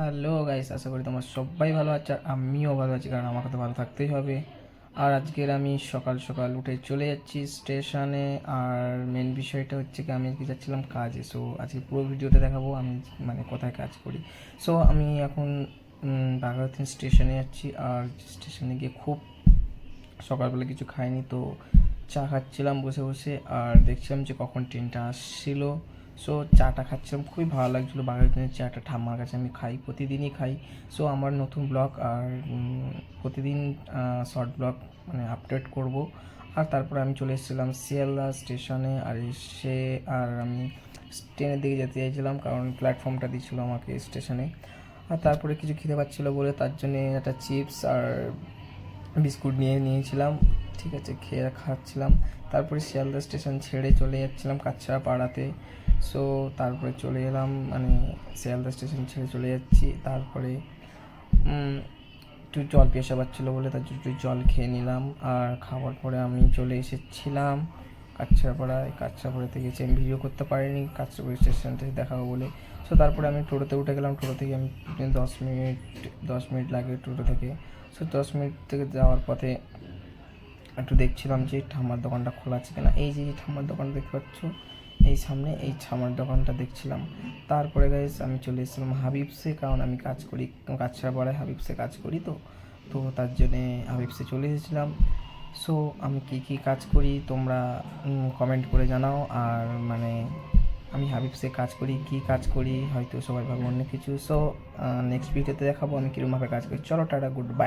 Hello guys, আশা করি তোমার সবাই ভালো আছে আর আমিও ভালো আছি, কারণ আমাকে তো ভালো থাকতেই হবে। আর আজকের আমি সকাল সকাল উঠে চলে যাচ্ছি স্টেশনে, আর মেন বিষয়টা হচ্ছে কি, আমি আজকে যাচ্ছিলাম কাজে। সো আজকে পুরো ভিডিওটা দেখাবো, আমি মানে কোথায় কাজ করি। সো আমি এখন বাঘাতিন স্টেশনে যাচ্ছি, আর স্টেশনে গিয়ে খুব সকালবেলা কিছু খাইনি, তো চা খাচ্ছিলাম বসে বসে, আর দেখছিলাম যে কখন ট্রেনটা আসছিল। সো চাটা খাচ্ছিলাম, খুবই ভালো লাগছিল। বাঘাযতীনের চাটা ঠাম্মার কাছে আমি খাই, প্রতিদিনই খাই। সো আমার নতুন ব্লগ আর প্রতিদিন শর্ট ব্লগ মানে আপডেট করব। আর তারপরে আমি চলে এসেছিলাম শিয়ালদা স্টেশনে আর এসে, আর আমি ট্রেনের দিকে যেতে চাইছিলাম কারণ প্ল্যাটফর্মটা দিয়েছিল আমাকে স্টেশনে আর তারপরে কিছু খেতে পাচ্ছিলো বলে তার জন্যে একটা চিপস আর বিস্কুট নিয়ে নিয়েছিলাম। ঠিক আছে, খেয়ে খাচ্ছিলাম। তারপরে শিয়ালদা স্টেশন ছেড়ে চলে যাচ্ছিলাম কাছড়া পাড়াতে সো তারপরে চলে এলাম মানে শিয়ালদা স্টেশন ছেড়ে চলে যাচ্ছি। তারপরে একটু জল পেশা পাচ্ছিলো বলে তার জন্য একটু জল খেয়ে নিলাম। আর খাওয়ার পরে আমি চলে এসেছিলাম কাছড়াপাড়ায় কাছড়াপাড়াতে গেছি আমি ভিডিও করতে পারিনি কাছড়াপাড়া স্টেশনটা দেখাবো বলে। সো তারপরে আমি টোটোতে উঠে গেলাম। টোটো থেকে আমি দশ মিনিট দশ মিনিট লাগে টোটো থেকে। সো দশ মিনিট থেকে যাওয়ার পথে একটু দেখছিলাম যে ঠাম্মার দোকানটা খোলা আছে কিনা। এই যে ঠাম্মার দোকান দেখতে পাচ্ছ এই সামনে এই ঠাম্মার দোকানটা দেখছিলাম। তারপরে গাইস আমি চলে এসেছিলাম হাবিবসে, কারণ আমি কাজ করি, কাজ ছাড়া পাড়ায় হাবিবসে কাজ করি তো। তো তার জন্যে হাবিবসে চলে এসেছিলাম। সো আমি কী কী কাজ করি তোমরা কমেন্ট করে জানাও। আর মানে আমি হাবিবসে কাজ করি, কী কাজ করি, হয়তো সবাই ভাবে অন্য কিছু। সো নেক্সট ভিডিওতে দেখাবো আমি কীরকমভাবে কাজ করি। চলো, টাটা গুড বাই